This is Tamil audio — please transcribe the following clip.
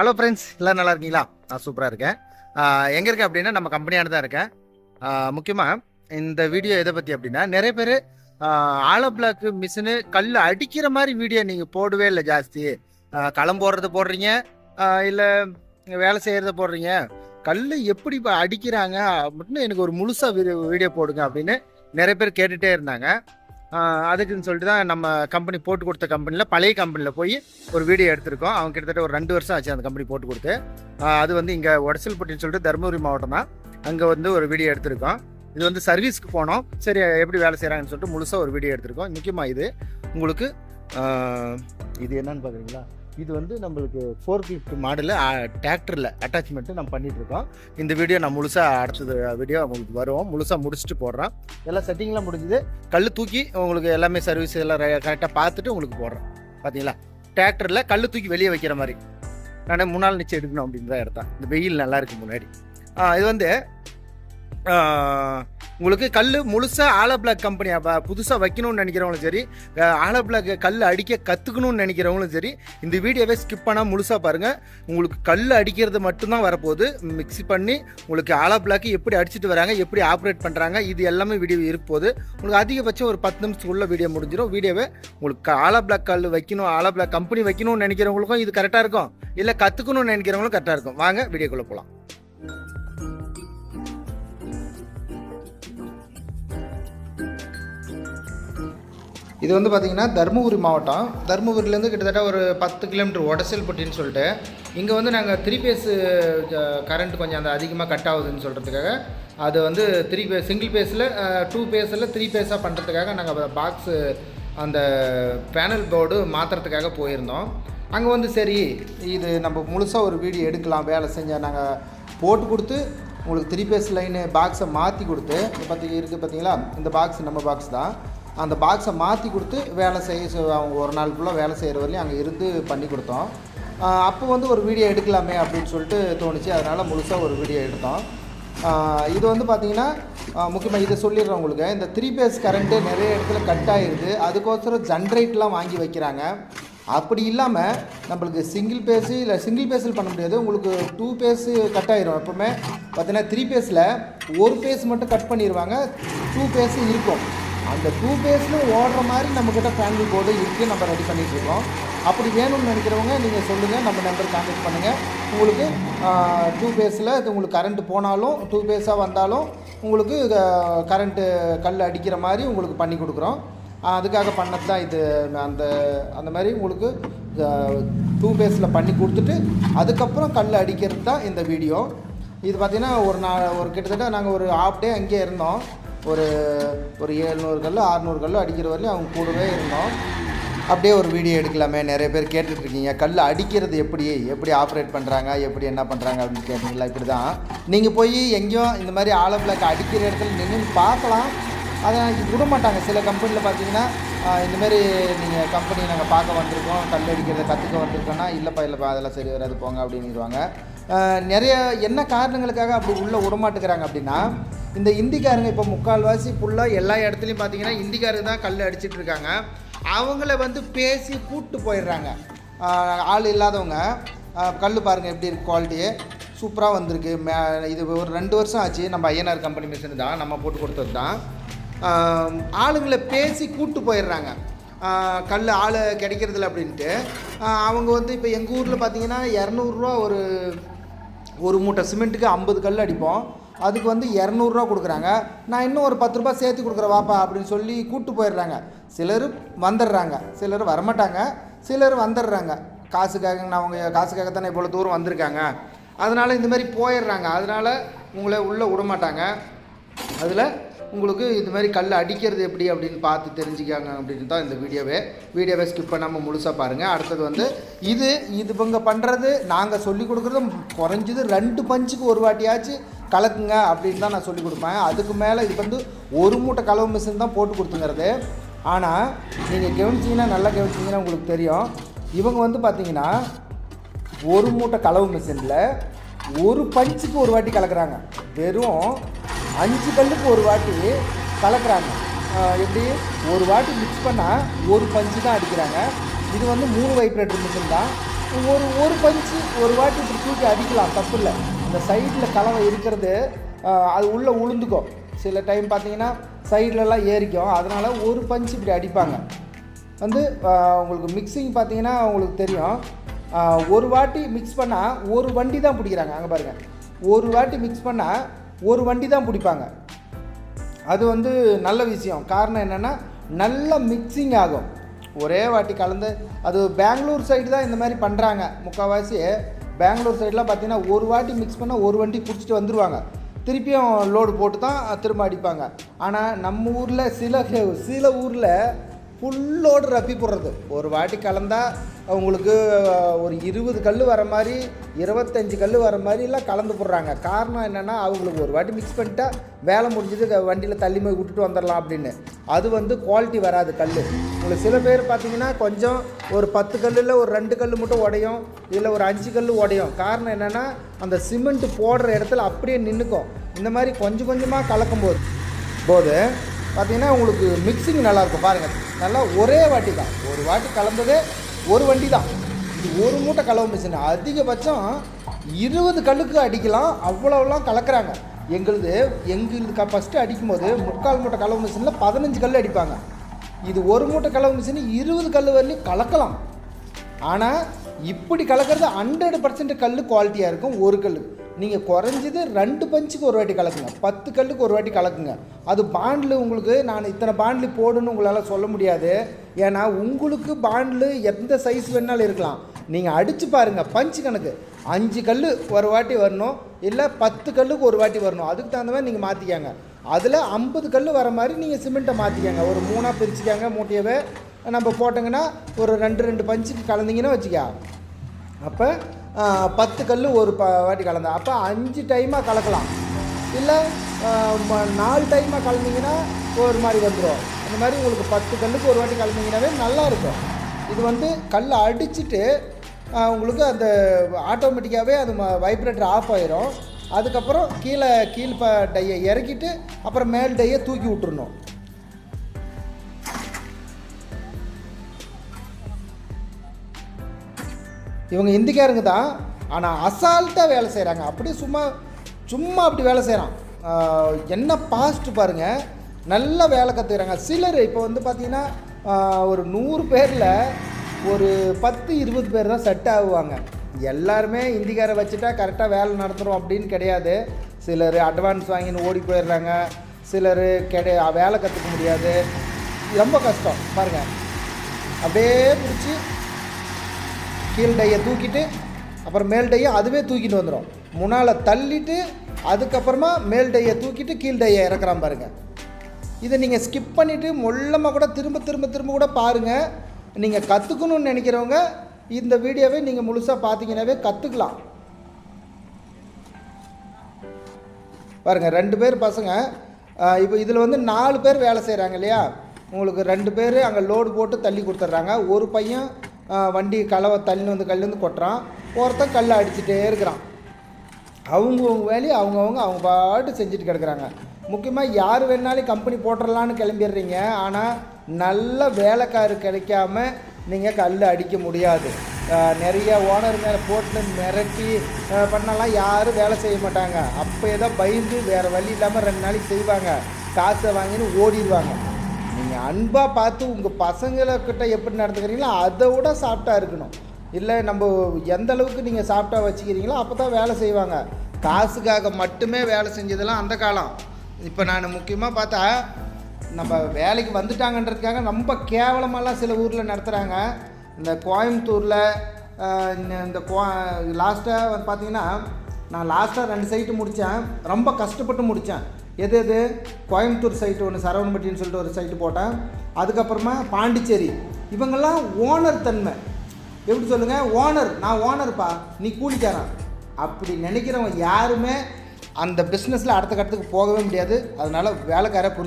ஹலோ ஃப்ரெண்ட்ஸ் எல்லாம் நல்லா இருக்கீங்களா? நான் சூப்பராக இருக்கேன். எங்கே இருக்கேன் அப்படின்னா நம்ம கம்பெனியான தான் இருக்கேன். முக்கியமாக இந்த வீடியோ எதை பற்றி அப்படின்னா நிறைய பேர் ஆலோ பிளாக் மிஷினு கல் அடிக்கிற மாதிரி வீடியோ நீங்கள் போடவே இல்லை ஜாஸ்தி. களம் போடுறது போடுறீங்க. இல்லை வேலை செய்கிறத போடுறீங்க. கல் எப்படி இப்போ அடிக்கிறாங்க அப்படின்னு எனக்கு ஒரு முழுசாக வீடியோ வீடியோ போடுங்க அப்படின்னு நிறைய பேர் கேட்டுகிட்டே இருந்தாங்க. அதுக்குன்னு சொல்லிட்டு தான் நம்ம கம்பெனி போட்டு கொடுத்த கம்பெனியில் பழைய கம்பெனியில் போய் ஒரு வீடியோ எடுத்திருக்கோம். அவங்க கிட்டத்தட்ட ஒரு ரெண்டு வருஷம் ஆச்சு அந்த கம்பெனி போட்டு கொடுத்து. அது வந்து இங்கே உடசல்பட்டின்னு சொல்லிட்டு தருமபுரி மாவட்டம் தான். அங்கே வந்து ஒரு வீடியோ எடுத்திருக்கோம். இது வந்து சர்வீஸ்க்கு போனோம். சரி எப்படி வேலை செய்கிறாங்கன்னு சொல்லிட்டு முழுசாக ஒரு வீடியோ எடுத்திருக்கோம். முக்கியமாக இது. உங்களுக்கு இது என்னன்னு பார்க்குறீங்களா இது வந்து நம்மளுக்கு ஃபோர் கிஃப்ட் மாடலில் டிராக்டரில் அட்டாச்மெண்ட்டு நம்ம பண்ணிகிட்ருக்கோம் இந்த வீடியோ நான் முழுசாக அடுத்தது வீடியோ உங்களுக்கு வருவோம். முழுசாக முடிச்சுட்டு போடுறேன் எல்லாம் செட்டிங்லாம் முடிஞ்சுது. கல் தூக்கி உங்களுக்கு எல்லாமே சர்வீஸ் எல்லாம் கரெக்டாக பார்த்துட்டு உங்களுக்கு போடுறேன் பார்த்தீங்களா டிராக்டரில் கல் தூக்கி வெளியே வைக்கிற மாதிரி. நான் முன்னால் நிச்சயம் எடுக்கணும் அப்படின்னு தான் எடுத்தேன் இந்த வெயில் நல்லாருக்கு முன்னாடி. இது வந்து உங்களுக்கு கல் முழுசாக ஆலோ பிளாக் கம்பெனி புதுசாக வைக்கணும்னு நினைக்கிறவங்களும் சரி ஆலோ பிளாக் கல் அடிக்க கற்றுக்கணும்னு நினைக்கிறவங்களும் சரி இந்த வீடியோவை ஸ்கிப் பண்ணால் முழுசாக பாருங்கள் உங்களுக்கு கல் அடிக்கிறது மட்டும்தான் வரப்போகுது. மிக்ஸி பண்ணி உங்களுக்கு ஆலோ பிளாக் எப்படி அடிச்சிட்டு வராங்க எப்படி ஆப்ரேட் பண்ணுறாங்க இது எல்லாமே வீடியோ இருப்போது உங்களுக்கு அதிகபட்சம் ஒரு பத்து நிமிஷத்துக்குள்ள வீடியோ முடிஞ்சிடும் வீடியோவை உங்களுக்கு ஆலோ பிளாக் கல் வைக்கணும் ஆலோ பிளாக் கம்பெனி வைக்கணும்னு நினைக்கிறவங்களுக்கும் இது கரெக்டாக இருக்கும். இல்லை கற்றுக்கணும்னு நினைக்கிறவங்களும் கரெக்டாக இருக்கும். வாங்க வீடியோக்குள்ளே போகலாம் இது வந்து பார்த்திங்கன்னா தருமபுரி மாவட்டம். தருமபுரியிலேருந்து கிட்டத்தட்ட ஒரு பத்து கிலோமீட்டர் உடசல்பட்டின்னு சொல்லிட்டு இங்கே வந்து நாங்கள் த்ரீ பேஸ் கரண்ட் கொஞ்சம் அந்த அதிகமாக கட் ஆகுதுன்னு சொல்கிறதுக்காக அது வந்து த்ரீ பேஸ் சிங்கிள் பேஸில் டூ பேஸில் த்ரீ பேஸாக பண்ணுறதுக்காக நாங்கள் பாக்ஸு அந்த பேனல் போர்டு மாற்றுறதுக்காக போயிருந்தோம். அங்கே வந்து சரி இது நம்ம முழுசாக ஒரு வீடியோ எடுக்கலாம் வேலை செஞ்சால் நாங்கள் போட்டு கொடுத்து உங்களுக்கு த்ரீ பேஸ் லைனு பாக்ஸை மாற்றி கொடுத்து பற்றி இருக்குது பார்த்தீங்களா இந்த பாக்ஸ் நம்ம பாக்ஸ் தான். அந்த பாக்ஸை மாற்றி கொடுத்து வேலை செய்ய அவங்க ஒரு நாள் ஃபுல்லாக வேலை செய்கிற வரையும் அங்கே இருந்து பண்ணி கொடுத்தோம். அப்போ வந்து ஒரு வீடியோ எடுக்கலாமே அப்படின்னு சொல்லிட்டு தோணுச்சு. அதனால் முழுசாக ஒரு வீடியோ எடுத்தோம். இது வந்து பார்த்திங்கன்னா முக்கியமாக இதை சொல்லிடுறேன் உங்களுக்கு. இந்த த்ரீ பேஸ் கரண்ட்டு நிறைய இடத்துல கட் ஆகிடுது அதுக்கோசரம் ஜென்ரேட்லாம் வாங்கி வைக்கிறாங்க. அப்படி இல்லாமல் நம்மளுக்கு சிங்கிள் பேஸு இல்லை சிங்கிள் பேஸில் பண்ண முடியாது. உங்களுக்கு டூ பேஸு கட் ஆகிரும் எப்போவுமே பார்த்தீங்கன்னா த்ரீ பேஸில் ஒரு பேஸ் மட்டும் கட் பண்ணிடுவாங்க டூ பேஸு இருக்கும். அந்த டூ பேஸில் ஓடுற மாதிரி நம்மக்கிட்ட ஃபேமிலி போர்டு இருக்குது நம்ம ரெடி பண்ணிகிட்ருக்கோம் இருக்கோம். அப்படி வேணும்னு நினைக்கிறவங்க நீங்கள் சொல்லுங்கள் நம்ம நம்பர் கான்டாக்ட் பண்ணுங்கள் உங்களுக்கு டூ பேஸில் உங்களுக்கு கரண்ட்டு போனாலும் டூ பேஸாக வந்தாலும் உங்களுக்கு கரண்ட்டு கல் அடிக்கிற மாதிரி உங்களுக்கு பண்ணி கொடுக்குறோம். அதுக்காக பண்ணது தான் இது. அந்த அந்த மாதிரி உங்களுக்கு டூ பேஸில் பண்ணி கொடுத்துட்டு அதுக்கப்புறம் கல் அடிக்கிறது தான் இந்த வீடியோ இது பார்த்திங்கன்னா ஒரு நா ஒரு கிட்டத்தட்ட நாங்கள் ஒரு ஹாஃப் டே அங்கேயே இருந்தோம். ஒரு ஒரு ஏழ்நூறு கல் அறநூறு கல் அடிக்கிற வரையும் அவங்க கூடவே இருந்தோம். அப்படியே ஒரு வீடியோ எடுக்கலாமே. நிறைய பேர் கேட்டுட்ருக்கீங்க. கல் அடிக்கிறது எப்படி? எப்படி ஆப்ரேட் பண்ணுறாங்க எப்படி என்ன பண்ணுறாங்க அப்படின்னு கேட்டீங்களா? இப்படி தான் நீங்கள் போய் எங்கேயும் இந்த மாதிரி ஆலோ அடிக்கிற இடத்துல நின்று பார்க்கலாம். அதை விட மாட்டாங்க. சில கம்பெனியில் பார்த்தீங்கன்னா இந்தமாரி நீங்கள் கம்பெனி நாங்கள் பார்க்க வந்திருக்கோம். கல் அடிக்கிறத கற்றுக்க வந்திருக்கோன்னா இல்லைப்பா இல்லைப்பா அதெல்லாம் சரி வராது போங்க அப்படின்னுருவாங்க. நிறைய என்ன காரணங்களுக்காக அப்படி உள்ளே விடமாட்டுக்கிறாங்க அப்படின்னா இந்த இந்திக்காரங்க இப்போ முக்கால்வாசி ஃபுல்லாக எல்லா இடத்துலையும் பார்த்தீங்கன்னா இந்திக்காரங்க தான் கல் அடிச்சிட்டு இருக்காங்க. அவங்கள வந்து பேசி கூப்பிட்டு போயிடுறாங்க. ஆள் இல்லாதவங்க கல் பாருங்கள் எப்படி இருக்கு குவாலிட்டி சூப்பராக வந்திருக்கு. மே இது ஒரு ரெண்டு வருஷம் ஆச்சு. நம்ம ஐஎன்ஆர் கம்பெனி மிஷின் தான். நம்ம போட்டு கொடுத்தது தான். ஆளுங்களை பேசி கூப்பிட்டு போயிடுறாங்க. கல் ஆள் கிடைக்கிறதில்ல அப்படின்ட்டு. அவங்க வந்து இப்போ எங்கள் ஊரில் பார்த்தீங்கன்னா இரநூறுவா ஒரு ஒரு மூட்டை சிமெண்ட்டுக்கு ஐம்பது கல் அடிப்போம். அதுக்கு வந்து இரநூறுவா கொடுக்குறாங்க. நான் இன்னும் ஒரு பத்து ரூபா சேர்த்து கொடுக்குறேன் வாப்பா அப்படின்னு சொல்லி கூப்பிட்டு போயிடுறாங்க. சிலர் வந்துடுறாங்க. சிலர் வரமாட்டாங்க. சிலர் வந்துடுறாங்க. காசுக்காக நான் அவங்க காசுக்காக தானே இவ்வளோ தூரம் வந்திருக்காங்க. அதனால் இந்த மாதிரி போயிடுறாங்க. அதனால் உங்களை உள்ளே விட மாட்டாங்க. அதில் உங்களுக்கு இது மாதிரி கல் அடிக்கிறது எப்படி அப்படின்னு பார்த்து தெரிஞ்சுக்காங்க அப்படின்னு தான் இந்த வீடியோவே. வீடியோவை ஸ்கிப் பண்ணாமல் முழுசாக பாருங்கள் அடுத்தது வந்து இது இது இவங்க பண்ணுறது நாங்கள் சொல்லி கொடுக்குறதும் குறைஞ்சது ரெண்டு பஞ்சுக்கு ஒரு வாட்டியாச்சும் கலக்குங்க அப்படின்னு தான் நான் சொல்லி கொடுப்பேன். அதுக்கு மேலே இது வந்து ஒரு மூட்டை கலவு மிஷின் தான் போட்டு கொடுத்துங்கிறது. ஆனால் நீங்கள் கவனிச்சிங்கன்னா நல்லா கவனிச்சிங்கன்னா உங்களுக்கு தெரியும். இவங்க வந்து பார்த்தீங்கன்னா ஒரு மூட்டை கலவு மிஷினில் ஒரு பஞ்சுக்கு ஒரு வாட்டி கலக்குறாங்க. வெறும் அஞ்சு கல்லுக்கு ஒரு வாட்டி கலக்குறாங்க. எப்படி? ஒரு வாட்டி மிக்ஸ் பண்ணால் ஒரு பஞ்சு தான் அடிக்கிறாங்க. இது வந்து மூணு வைப்ரேட்டர் மிஷின் தான் ஒரு ஒரு பஞ்சு ஒரு வாட்டி இப்படி தூக்கி அடிக்கலாம் தப்பு இல்லை. இந்த சைடில் கலவை இருக்கிறது அது உள்ளே உளுந்துக்கும். சில டைம் பார்த்தீங்கன்னா சைட்லலாம் ஏறிக்கும். அதனால் ஒரு பஞ்சு இப்படி அடிப்பாங்க. வந்து உங்களுக்கு மிக்சிங் பார்த்தீங்கன்னா உங்களுக்கு தெரியும். ஒரு வாட்டி மிக்ஸ் பண்ணால் ஒரு வண்டி தான் பிடிக்கிறாங்க. அங்கே பாருங்கள் ஒரு வாட்டி மிக்ஸ் பண்ணால் ஒரு வண்டி தான் பிடிப்பாங்க. அது வந்து நல்ல விஷயம். காரணம் என்னென்னா நல்ல மிக்சிங் ஆகும். ஒரே வாட்டி கலந்து அது பெங்களூர் சைடு தான் இந்த மாதிரி பண்ணுறாங்க முக்கால்வாசி பெங்களூர் சைடெலாம் பார்த்தீங்கன்னா ஒரு வாட்டி மிக்ஸ் பண்ணால் ஒரு வண்டி பிடிச்சிட்டு வந்துடுவாங்க திருப்பியும் லோடு போட்டு தான் திரும்ப அடிப்பாங்க. ஆனால் நம்ம ஊரில் சில சில ஊரில் ஃபுல்லோடு ரப்பி போடுறது. ஒரு வாட்டி கலந்தால் அவங்களுக்கு ஒரு இருபது கல் வர மாதிரி இருபத்தஞ்சி கல் வர மாதிரிலாம் கலந்து போடுறாங்க. காரணம் என்னென்னா அவங்களுக்கு ஒரு வாட்டி மிக்ஸ் பண்ணிட்டா வேலை முடிஞ்சது வண்டியில் தள்ளி போய் விட்டுட்டு வந்துடலாம் அப்படின்னு. அது வந்து குவாலிட்டி வராது கல் உங்களுக்கு சில பேர் பார்த்தீங்கன்னா கொஞ்சம் ஒரு பத்து கல்லில் ஒரு ரெண்டு கல் மட்டும் உடையும். இல்லை ஒரு அஞ்சு கல் உடையும். காரணம் என்னென்னா அந்த சிமெண்ட் போடுற இடத்துல அப்படியே நின்றுக்கும் இந்த மாதிரி கொஞ்சம் கொஞ்சமாக கலக்கும் போது போது பார்த்தீங்கன்னா உங்களுக்கு மிக்சிங் நல்லாயிருக்கும். பாருங்கள் நல்லா ஒரே வாட்டி தான். ஒரு வாட்டி கலந்ததே ஒரு வண்டி தான். இது ஒரு மூட்டை கலவு மிஷின் அதிகபட்சம் இருபது கல்லுக்கு அடிக்கலாம். அவ்வளோலாம் கலக்கிறாங்க. எங்களுது எங்களுது க ஃபஸ்ட்டு அடிக்கும்போது முக்கால் மூட்டை கலவு மிஷினில் பதினஞ்சு கல் அடிப்பாங்க. இது ஒரு மூட்டை கலவு மிஷின் இருபது கல் வரலையும் கலக்கலாம். ஆனால் இப்படி கலக்கிறது ஹண்ட்ரட் பர்சன்ட் கல் குவாலிட்டியாக இருக்கும் ஒரு கல் நீங்கள் குறைஞ்சது ரெண்டு பஞ்சுக்கு ஒரு வாட்டி கலக்குங்க. பத்து கல்லுக்கு ஒரு வாட்டி கலக்குங்க. அது பாண்டில் உங்களுக்கு நான் இத்தனை பாண்டில் போடுன்னு உங்களால் சொல்ல முடியாது. ஏன்னா உங்களுக்கு பாண்டில் எந்த சைஸ் வேணாலும் இருக்கலாம். நீங்கள் அடித்து பாருங்கள் பஞ்சு கணக்கு. அஞ்சு கல் ஒரு வாட்டி வரணும் இல்லை பத்து கல்லுக்கு ஒரு வாட்டி வரணும். அதுக்கு தகுந்த மாதிரி நீங்கள் மாற்றிக்காங்க அதில் ஐம்பது கல் வர மாதிரி நீங்கள் சிமெண்ட்டை மாற்றிக்கங்க ஒரு மூணாக பிரிச்சுக்காங்க மூட்டையவே. நம்ம போட்டோங்கன்னா ஒரு ரெண்டு ரெண்டு பஞ்சுக்கு கலந்தீங்கன்னா வச்சுக்கா. அப்போ பத்து கல் ஒரு ப வாட்டி கலந்தேன் அப்போ அஞ்சு டைமாக கலக்கலாம். இல்லை நாலு டைமாக கலந்தீங்கன்னா ஒரு மாதிரி வந்துடும் அந்த மாதிரி உங்களுக்கு பத்து கல்லுக்கு ஒரு வாட்டி கலந்தீங்கன்னாவே நல்லா இருக்கும். இது வந்து கல் அடிச்சுட்டு உங்களுக்கு அந்த ஆட்டோமேட்டிக்காகவே அது வைப்ரேட்டர் ஆஃப் ஆயிரும். அதுக்கப்புறம் கீழே கீழ் ப டையை இறக்கிட்டு அப்புறம் மேல் டையை தூக்கி விட்டுருணும் இவங்க இந்திக்காரங்க தான். ஆனால் அசால்ட்டாக வேலை செய்கிறாங்க அப்படியே சும்மா சும்மா அப்படி வேலை செய்கிறான் என்ன பாஸ்ட் பாருங்கள் நல்லா வேலை கற்றுக்குறாங்க சிலர் இப்போ வந்து பார்த்திங்கன்னா ஒரு நூறு பேரில் ஒரு பத்து இருபது பேர் தான் செட் ஆகுவாங்க. எல்லாருமே இந்திக்காரை வச்சுட்டா கரெக்டாக வேலை நடத்துகிறோம் அப்படின்னு கிடையாது. சிலர் அட்வான்ஸ் வாங்கின்னு ஓடி போயிடுறாங்க. சிலர் கிடை வேலை கற்றுக்க முடியாது. ரொம்ப கஷ்டம். பாருங்கள் அப்படியே பிடிச்சி கீழ் டையை தூக்கிட்டு அப்புறம் மேல் டையை அதுவே தூக்கிட்டு வந்துடும் முன்னால் தள்ளிட்டு அதுக்கப்புறமா மேல் டையை தூக்கிட்டு கீழ் டையை இறக்குறான் பாருங்கள் இதை நீங்கள் ஸ்கிப் பண்ணிவிட்டு மொல்லமாக கூட திரும்ப திரும்ப திரும்ப கூட பாருங்கள் நீங்கள் கற்றுக்கணும்னு நினைக்கிறவங்க இந்த வீடியோவை நீங்கள் முழுசாக பார்த்தீங்கன்னாவே கற்றுக்கலாம் பாருங்கள் ரெண்டு பேர் பசங்க இப்போ இதில் வந்து நாலு பேர் வேலை செய்கிறாங்க இல்லையா? உங்களுக்கு ரெண்டு பேர் அங்கே லோடு போட்டு தள்ளி கொடுத்துட்றாங்க. ஒரு பையன் வண்டி கலவை தள்ளி வந்து கல் வந்து கொட்டுறான். ஒருத்தன் கல்லை அடிச்சுட்டே இருக்கிறான். அவங்கவுங்க வேலையை அவங்கவுங்க அவங்க பாட்டு செஞ்சுட்டு கிடக்குறாங்க. முக்கியமாக யார் வேணாலும் கம்பெனி போட்டுடலான்னு கிளம்பிடுறீங்க. ஆனால் நல்ல வேலைக்காரு கிடைக்காம நீங்கள் கல் அடிக்க முடியாது. நிறைய ஓனர் மேலே போட்டு மிரட்டி பண்ணலாம். யாரும் வேலை செய்ய மாட்டாங்க. அப்போ ஏதோ பயந்து வேறு வழி இல்லாமல் ரெண்டு நாளைக்கு செய்வாங்க. காசை வாங்கின்னு ஓடிடுவாங்க. நீங்கள் அன்பாக பார்த்து உங்கள் பசங்கக்கிட்ட எப்படி நடந்துக்கிறீங்களோ அதை விட சாஃப்டாக இருக்கணும். இல்லை நம்ம எந்த அளவுக்கு நீங்கள் சாஃப்டாக வச்சுக்கிறீங்களோ அப்போ தான் வேலை செய்வாங்க. காசுக்காக மட்டுமே வேலை செஞ்சதெல்லாம் அந்த காலம். இப்போ நான் முக்கியமாக பார்த்தா நம்ம வேலைக்கு வந்துட்டாங்கன்றதுக்காக ரொம்ப கேவலமெல்லாம் சில ஊரில் நடத்துகிறாங்க இந்த கோயம்புத்தூரில் இந்த- இந்த கோ லாஸ்ட்டாக வந்து பார்த்தீங்கன்னா நான் லாஸ்ட்டாக ரெண்டு சைட்டு முடித்தேன் ரொம்ப கஷ்டப்பட்டு முடித்தேன் எது எது? கோயம்புத்தூர் சைட்டு ஒன்று சரவணம்பட்டின்னு சொல்லிட்டு ஒரு சைட்டு போட்டேன். அதுக்கப்புறமா பாண்டிச்சேரி. இவங்கெல்லாம் ஓனர் தன்மை. எப்படி சொல்லுங்கள் ஓனர் நான் ஓனர்ப்பா நீ கூலிக்காரன். அப்படி நினைக்கிறவங்க யாருமே அந்த பிஸ்னஸில் அடுத்த கட்டத்துக்கு போகவே முடியாது. அதனால் வேலைக்கார